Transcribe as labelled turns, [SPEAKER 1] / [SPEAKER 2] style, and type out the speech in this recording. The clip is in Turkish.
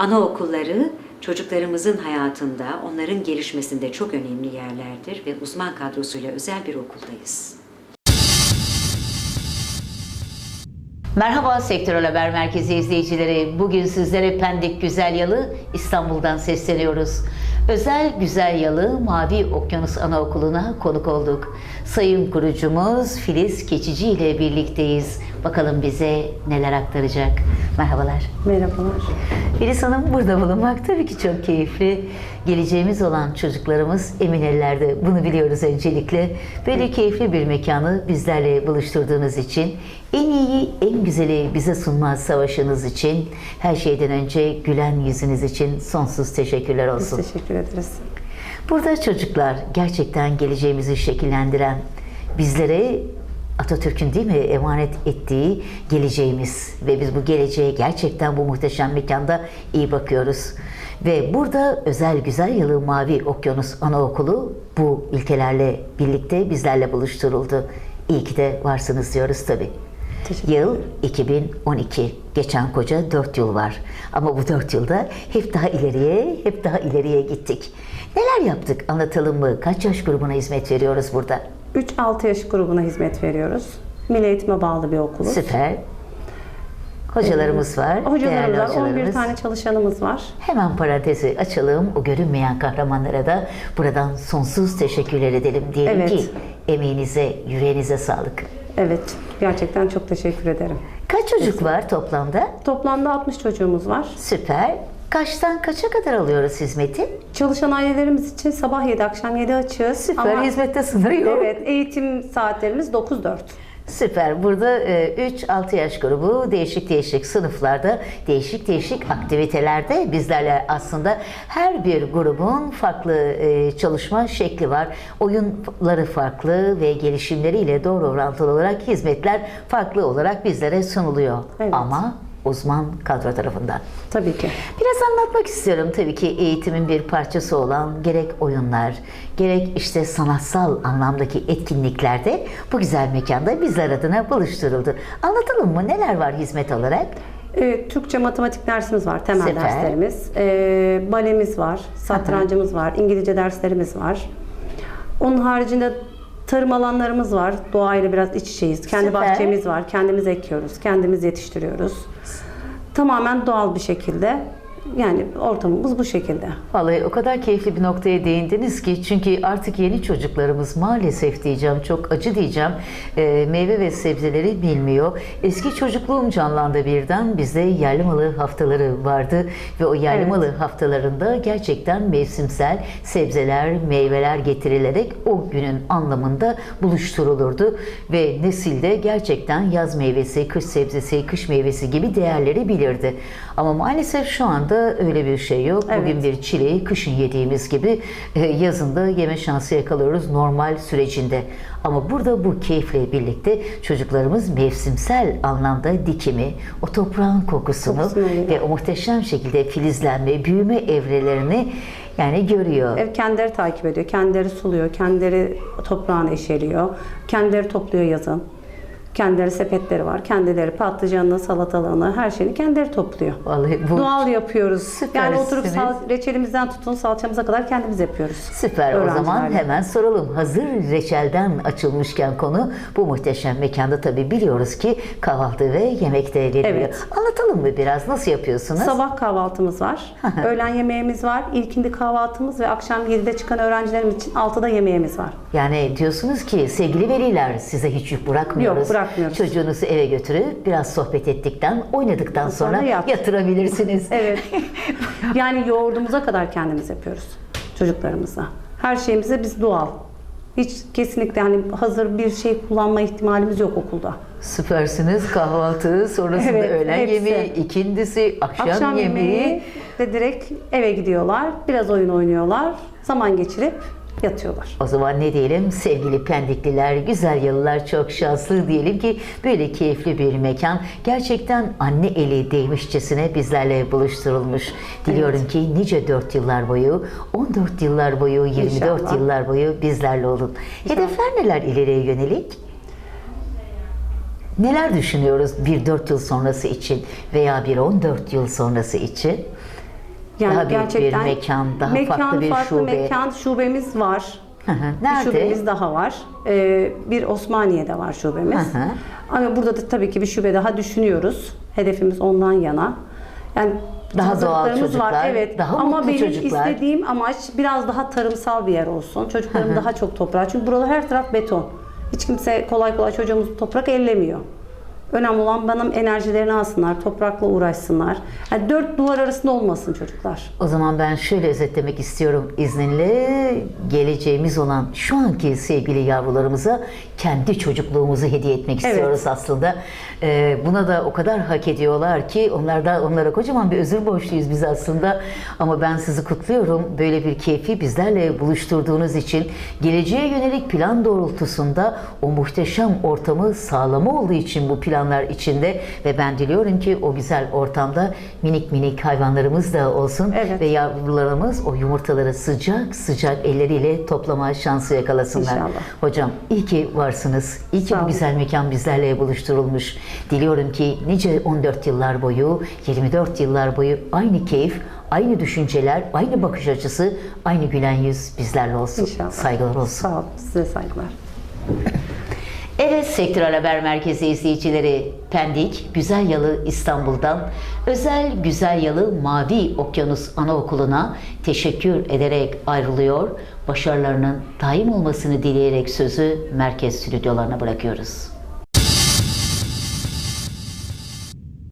[SPEAKER 1] Anaokulları çocuklarımızın hayatında, onların gelişmesinde çok önemli yerlerdir ve uzman kadrosuyla özel bir okuldayız.
[SPEAKER 2] Merhaba Sektörel Haber Merkezi izleyicileri. Bugün sizlere Pendik Güzel Yalı İstanbul'dan sesleniyoruz. Özel Güzel Yalı Mavi Okyanus Anaokulu'na konuk olduk. Sayın kurucumuz Filiz Keçici ile birlikteyiz. Bakalım bize neler aktaracak. Merhabalar.
[SPEAKER 3] Merhabalar.
[SPEAKER 2] Filiz Hanım burada bulunmak tabii ki çok keyifli. Geleceğimiz olan çocuklarımız emin ellerde. Bunu biliyoruz öncelikle. Böyle keyifli bir mekanı bizlerle buluşturduğunuz için, en iyi, en güzeli bize sunmaz savaşınız için, her şeyden önce gülen yüzünüz için sonsuz teşekkürler
[SPEAKER 3] Biz
[SPEAKER 2] olsun.
[SPEAKER 3] teşekkür ederiz.
[SPEAKER 2] Burada çocuklar gerçekten geleceğimizi şekillendiren, bizlere Atatürk'ün değil mi emanet ettiği geleceğimiz ve biz bu geleceğe gerçekten bu muhteşem mekanda iyi bakıyoruz. Ve burada özel güzel yılı Mavi Okyanus Anaokulu bu ilkelerle birlikte bizlerle buluşturuldu. İyi ki de varsınız diyoruz tabii. Yıl 2012. Geçen koca 4 yıl var. Ama bu 4 yılda hep daha ileriye, hep daha ileriye gittik. Neler yaptık anlatalım mı? Kaç yaş grubuna hizmet veriyoruz burada?
[SPEAKER 3] 3-6 yaş grubuna hizmet veriyoruz. Milli eğitime bağlı bir okuluz.
[SPEAKER 2] Süper. Hocalarımız var. değerli
[SPEAKER 3] Hocalarımız var. 11
[SPEAKER 2] hocalarımız.
[SPEAKER 3] tane çalışanımız var.
[SPEAKER 2] Hemen parantezi açalım. O görünmeyen kahramanlara da buradan sonsuz teşekkürler edelim. Diyelim
[SPEAKER 3] Evet.
[SPEAKER 2] ki emeğinize, yüreğinize sağlık.
[SPEAKER 3] Evet, gerçekten çok teşekkür ederim.
[SPEAKER 2] Kaç çocuk var toplamda?
[SPEAKER 3] Toplamda 60 çocuğumuz var.
[SPEAKER 2] Süper. Kaçtan kaça kadar alıyoruz hizmeti?
[SPEAKER 3] Çalışan ailelerimiz için sabah 7, akşam 7 açığız.
[SPEAKER 2] Süper.
[SPEAKER 3] Ama
[SPEAKER 2] Hizmette sınırı yok.
[SPEAKER 3] evet, eğitim saatlerimiz 9-4.
[SPEAKER 2] Süper. Burada 3-6 yaş grubu değişik değişik sınıflarda, değişik değişik aktivitelerde bizlerle aslında her bir grubun farklı e, çalışma şekli var. Oyunları farklı ve gelişimleriyle doğru orantılı olarak hizmetler farklı olarak bizlere sunuluyor.
[SPEAKER 3] Evet.
[SPEAKER 2] Ama uzman kadro tarafından.
[SPEAKER 3] Tabii ki.
[SPEAKER 2] Biraz anlatmak istiyorum tabii ki eğitimin bir parçası olan gerek oyunlar, gerek işte sanatsal anlamdaki etkinliklerde bu güzel mekanda bizler adına buluşturuldu. Anlatalım mı neler var hizmet olarak?
[SPEAKER 3] Evet, Türkçe matematik dersimiz var, temel
[SPEAKER 2] Süper.
[SPEAKER 3] derslerimiz. Ee, balemiz var, satrancımız var, İngilizce derslerimiz var. Onun haricinde tarım alanlarımız var. Doğayla biraz iç içeyiz. Kendi
[SPEAKER 2] Süper.
[SPEAKER 3] bahçemiz var, kendimiz ekiyoruz, kendimiz yetiştiriyoruz. Tamamen doğal bir şekilde. Yani ortamımız bu şekilde.
[SPEAKER 2] Vallahi o kadar keyifli bir noktaya değindiniz ki çünkü artık yeni çocuklarımız maalesef diyeceğim çok acı diyeceğim e, meyve ve sebzeleri bilmiyor. Eski çocukluğum canlandı birden bizde yerli malı haftaları vardı ve o yerli
[SPEAKER 3] Evet.
[SPEAKER 2] malı haftalarında gerçekten mevsimsel sebzeler, meyveler getirilerek o günün anlamında buluşturulurdu ve nesilde gerçekten yaz meyvesi, kış sebzesi, kış meyvesi gibi değerleri bilirdi. Ama maalesef şu anda öyle bir şey yok. Bugün
[SPEAKER 3] Evet.
[SPEAKER 2] bir çileği kışın yediğimiz gibi e, yazında yeme şansı yakalıyoruz normal sürecinde. Ama burada bu keyifle birlikte çocuklarımız mevsimsel anlamda dikimi, o toprağın kokusunu
[SPEAKER 3] alıyor.
[SPEAKER 2] ve o muhteşem şekilde filizlenme, büyüme evrelerini yani görüyor.
[SPEAKER 3] Ev kendileri takip ediyor, kendileri suluyor, kendileri toprağını eşeliyor, kendileri topluyor yazın. Kendileri sepetleri var, kendileri patlıcanını, salatalığını, her şeyini kendileri topluyor.
[SPEAKER 2] Vallahi bu
[SPEAKER 3] Doğal yapıyoruz. Yani oturup
[SPEAKER 2] Süpersiniz.
[SPEAKER 3] sal, reçelimizden tutun salçamıza kadar kendimiz yapıyoruz.
[SPEAKER 2] Süper. O zaman hemen soralım. Hazır reçelden açılmışken konu bu muhteşem mekanda tabii biliyoruz ki kahvaltı ve yemek de veriliyor.
[SPEAKER 3] Evet.
[SPEAKER 2] Anlatalım mı biraz? Nasıl yapıyorsunuz?
[SPEAKER 3] Sabah kahvaltımız var, öğlen yemeğimiz var, ilkindi kahvaltımız ve akşam 7'de çıkan öğrencilerimiz için 6'da yemeğimiz var.
[SPEAKER 2] Yani diyorsunuz ki sevgili veliler size hiç yük bırakmıyoruz.
[SPEAKER 3] Yok, bırakmıyoruz.
[SPEAKER 2] Çocuğunuzu eve götürüp biraz sohbet ettikten, oynadıktan sonra,
[SPEAKER 3] Sonra yat.
[SPEAKER 2] yatırabilirsiniz.
[SPEAKER 3] Evet. yani yoğurdumuza kadar kendimiz yapıyoruz çocuklarımıza. Her şeyimize biz doğal. Hiç kesinlikle hani hazır bir şey kullanma ihtimalimiz yok okulda.
[SPEAKER 2] Süpersiniz. Kahvaltı, sonrasında
[SPEAKER 3] Evet,
[SPEAKER 2] öğlen
[SPEAKER 3] hepsi.
[SPEAKER 2] yemeği, ikindisi, akşam,
[SPEAKER 3] Akşam
[SPEAKER 2] yemeği.
[SPEAKER 3] yemeği ve direkt eve gidiyorlar. Biraz oyun oynuyorlar. Zaman geçirip yatıyorlar.
[SPEAKER 2] O zaman ne diyelim sevgili pendikliler, güzel yıllar çok şanslı diyelim ki böyle keyifli bir mekan gerçekten anne eli değmişçesine bizlerle buluşturulmuş. Diliyorum ki nice 4 yıllar boyu, 14 yıllar boyu, 24
[SPEAKER 3] İnşallah.
[SPEAKER 2] yıllar boyu bizlerle olun. Hedefler neler ileriye yönelik? Neler düşünüyoruz bir 4 yıl sonrası için veya bir 14 yıl sonrası için? Daha büyük bir mekan, daha farklı bir şube.
[SPEAKER 3] mekan, şubemiz var.
[SPEAKER 2] Hı hı.
[SPEAKER 3] Bir
[SPEAKER 2] Nerede?
[SPEAKER 3] şubemiz daha var. Ee, bir Osmaniye'de var şubemiz.
[SPEAKER 2] Hı hı.
[SPEAKER 3] Ama burada da tabii ki bir şube daha düşünüyoruz. Hedefimiz ondan yana. Yani
[SPEAKER 2] Daha doğal çocuklar,
[SPEAKER 3] var evet.
[SPEAKER 2] daha
[SPEAKER 3] Ama benim
[SPEAKER 2] çocuklar.
[SPEAKER 3] istediğim amaç biraz daha tarımsal bir yer olsun. Çocuklarım daha çok toprağa. Çünkü buralar her taraf beton. Hiç kimse kolay kolay çocuğumuz toprak ellemiyor. Önemli olan benim enerjilerini alsınlar, toprakla uğraşsınlar. Yani dört duvar arasında olmasın çocuklar.
[SPEAKER 2] O zaman ben şöyle özetlemek istiyorum izninle. Geleceğimiz olan şu anki sevgili yavrularımıza kendi çocukluğumuzu hediye etmek
[SPEAKER 3] Evet.
[SPEAKER 2] istiyoruz aslında. Ee, buna da o kadar hak ediyorlar ki onlarda onlara kocaman bir özür borçluyuz biz aslında. Ama ben sizi kutluyorum. Böyle bir keyfi bizlerle buluşturduğunuz için geleceğe yönelik plan doğrultusunda o muhteşem ortamı sağlama olduğu için bu planlar içinde ve ben diliyorum ki o güzel ortamda minik minik hayvanlarımız da olsun
[SPEAKER 3] Evet.
[SPEAKER 2] ve yavrularımız o yumurtaları sıcak sıcak elleriyle toplama şansı yakalasınlar.
[SPEAKER 3] İnşallah.
[SPEAKER 2] Hocam iyi ki varsınız. İyi ki bu güzel mekan bizlerle buluşturulmuş. Diliyorum ki nice 14 yıllar boyu, 24 yıllar boyu aynı keyif, aynı düşünceler, aynı bakış açısı, aynı gülen yüz bizlerle olsun.
[SPEAKER 3] İnşallah.
[SPEAKER 2] Saygılar olsun.
[SPEAKER 3] Sağ olun. Size saygılar.
[SPEAKER 2] Evet Sektörel Haber Merkezi izleyicileri Pendik, Güzel Yalı İstanbul'dan Özel Güzel Yalı Mavi Okyanus Anaokulu'na teşekkür ederek ayrılıyor. Başarılarının daim olmasını dileyerek sözü merkez stüdyolarına bırakıyoruz.